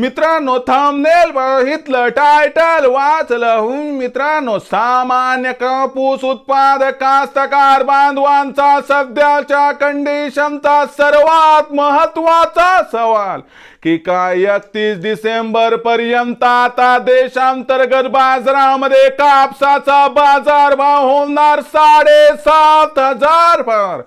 मित्रांनो थांबनेल बघितलं टायटल वाचलं मित्रांनो सामान्य कापूस उत्पादक कास्तकार बांधवांचा सध्याच्या कंडिशनचा सर्वात महत्त्वाचा सवाल की काय एकतीस डिसेंबर पर्यंत आता देशांतर्गत बाजारामध्ये कापसाचा बाजार भाव होणार साडेसात हजार पर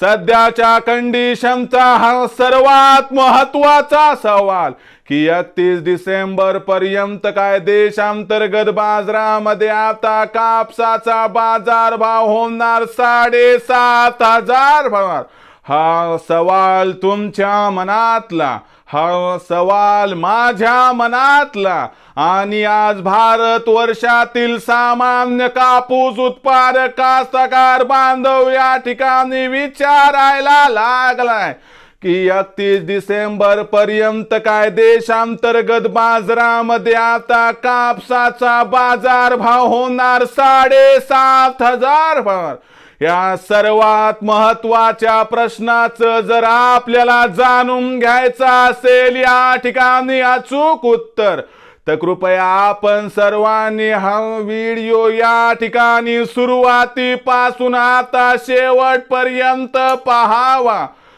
सध्याच्या कंडिशनचा हा सर्वात महत्त्वाचा सवाल की एकतीस डिसेंबर पर्यंत काय देशांतर्गत बाजारामध्ये आता कापसाचा बाजार भाव होणार साडेसात हजार भाव हा सवाल तुमच्या मनातला हा सवाल माझ्या मनातला. आणि आज भारत वर्षातील सामान्य कापूस उत्पादक कास्तकार बांधव या ठिकाणी विचारायला लागलाय. की एकतीस डिसेंबर पर्यंत काय देशांतर्गत बाजारामध्ये आता कापसाचा बाजार भाव होणार साडेसात हजार भार. या सर्वात महत्त्वाच्या प्रश्नाचं जर आपल्याला जाणून घ्यायचं असेल या ठिकाणी अचूक उत्तर. तर कृपया आपण सर्वांनी हा व्हिडिओ या ठिकाणी सुरुवातीपासून आता शेवटपर्यंत पहावा.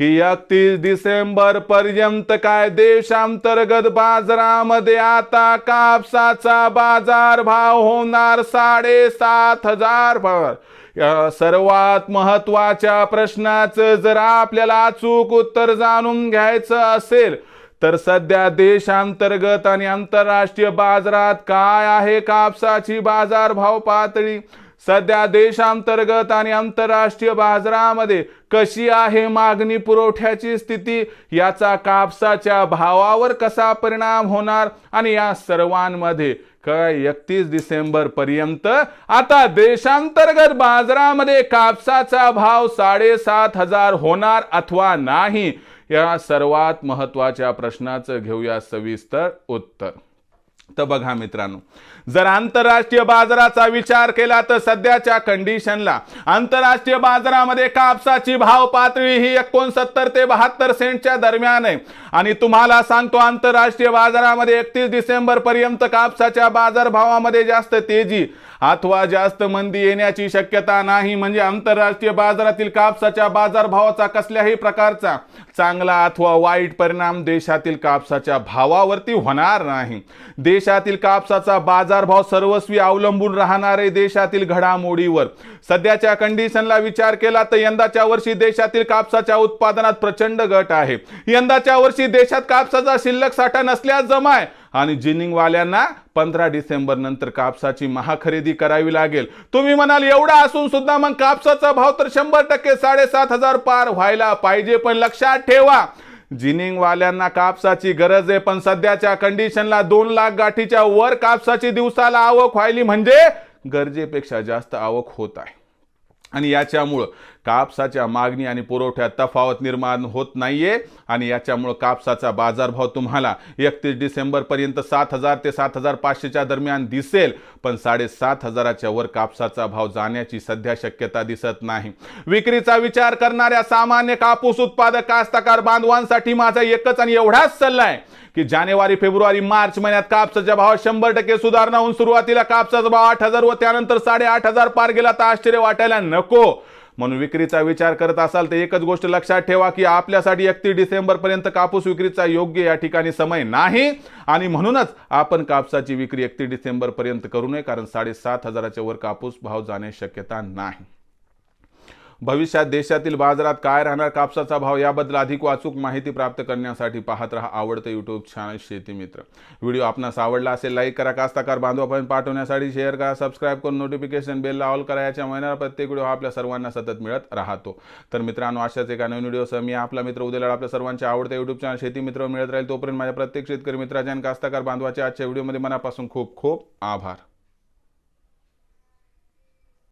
की एकतीस डिसेंबर पर्यंत काय देशांतर्गत बाजारामध्ये आता कापसाचा बाजार भाव होणार साडेसात हजार भाव सर्वात महत्त्वाच्या प्रश्नाचं जर आपल्याला अचूक उत्तर जाणून घ्यायचं असेल तर सध्या देशांतर्गत आणि आंतरराष्ट्रीय बाजारात काय आहे कापसाची बाजार भाव पातळी? सध्या देशांतर्गत आणि आंतरराष्ट्रीय बाजारामध्ये कशी आहे मागणी पुरवठ्याची स्थिती याचा कापसाच्या भावावर कसा परिणाम होणार आणि या सर्वांमध्ये काय एकतीस डिसेंबर पर्यंत आता देशांतर्गत बाजारामध्ये कापसाचा भाव साडेसात हजार होणार अथवा नाही या सर्वात महत्त्वाच्या प्रश्नाचं घेऊया सविस्तर उत्तर. तर बघा मित्रांनो जर आंतरराष्ट्रीय बाजाराचा विचार केला तर सध्याच्या कंडिशनला आंतरराष्ट्रीय बाजारामध्ये कापसाची भाव पातळी ही एकोणसत्तर ते बहात्तर सेंटच्या दरम्यान आहे. आणि तुम्हाला सांगतो आंतरराष्ट्रीय बाजारामध्ये एकतीस डिसेंबर पर्यंत कापसाच्या बाजार भावामध्ये जास्त तेजी अथवा जास्त मंदी येण्याची शक्यता नाही. म्हणजे आंतरराष्ट्रीय बाजारातील कापसाच्या बाजारभावाचा कसल्याही प्रकारचा चांगला अथवा वाईट परिणाम देशातील कापसाच्या भावावरती होणार नाही. देशातील कापसाचा बाजारभाव सर्वस्वी अवलंबून राहणारे देशातील घडामोडीवर. सध्याच्या कंडिशनला विचार केला तर यंदाच्या वर्षी देशातील कापसाच्या उत्पादनात प्रचंड घट आहे. यंदाच्या वर्षी देशात कापसाचा शिल्लक साठा नसल्यास जमाय. आणि जिनिंगवाल्यांना पंधरा डिसेंबर नंतर कापसाची महाखरेदी करावी लागेल. तुम्ही म्हणाल एवढा असून सुद्धा मग कापसाचा भाव तर शंभर टक्के साडेसात हजार पार व्हायला पाहिजे पण लक्षात ठेवा. जिनिंगवाल्यांना कापसाची गरज आहे पण सध्याच्या कंडिशनला दोन लाख गाठीच्या वर कापसाची दिवसाला आवक व्हायली म्हणजे गरजेपेक्षा जास्त आवक होत आहे. आणि याच्यामुळं कापसाच्या मागणी आणि पुरवठ्यात तफावत निर्माण होत नाही आहे आणि याच्यामुळं कापसाचा बाजारभाव तुम्हाला एकतीस डिसेंबरपर्यंत सात हजार ते सात हजार पाचशेच्या दरम्यान दिसेल. पण साडेसात हजाराच्या वर कापसाचा भाव जाण्याची सध्या शक्यता दिसत नाही. विक्रीचा विचार करणाऱ्या सामान्य कापूस उत्पादक कास्तकार बांधवांसाठी माझा एकच आणि एवढाच सल्ला आहे. की जानेवारी फेब्रुवारी मार्च महिन्यात कापसाच्या भावात शंभर टक्के सुधारणा होऊन सुरुवातीला कापसाचा भाव आठ हजार व त्यानंतर साडेआठ हजार पार गेला तर आश्चर्य वाटायला नको. म्हणून विक्रीचा विचार करत असाल तर एकच गोष्ट लक्षात ठेवा की आपल्यासाठी एकतीस डिसेंबर पर्यंत कापूस विक्रीचा योग्य या ठिकाणी समय नाही. आणि म्हणूनच आपण कापसाची विक्री एकतीस डिसेंबर पर्यंत करू नये कारण साडेसात हजाराच्या वर कापूस भाव जाण्याची शक्यता नाही. भविष्यात देशातील बाजारात काय राहणार कापसाचा भाव याबद्दल अधिक वाचूक माहिती प्राप्त करण्यासाठी पाहत रहा आवडतं यूट्यूब चॅनल शेती मित्र. व्हिडिओ आपणास आवडला असेल लाईक करा. कास्ताकार बांधवापर्यंत पाठवण्यासाठी शेअर करा सबस्क्राईब करून नोटिफिकेशन बेलला ऑल करा. याच्या महिन्याला प्रत्येक व्हिडिओ हा आपल्या सर्वांना सतत मिळत राहतो. तर मित्रांनो अशाच एका नवीन व्हिडिओसह मी आपला मित्र उद्याला आपल्या सर्वांच्या आवडत्या यूट्यूब चॅनल शेती मित्र मिळत राहील. तोपर्यंत माझ्या प्रत्येक शेतकरी मित्राच्या आणि कास्ताकार बांधवाच्या आजच्या व्हिडिओमध्ये मनापासून खूप खूप आभार.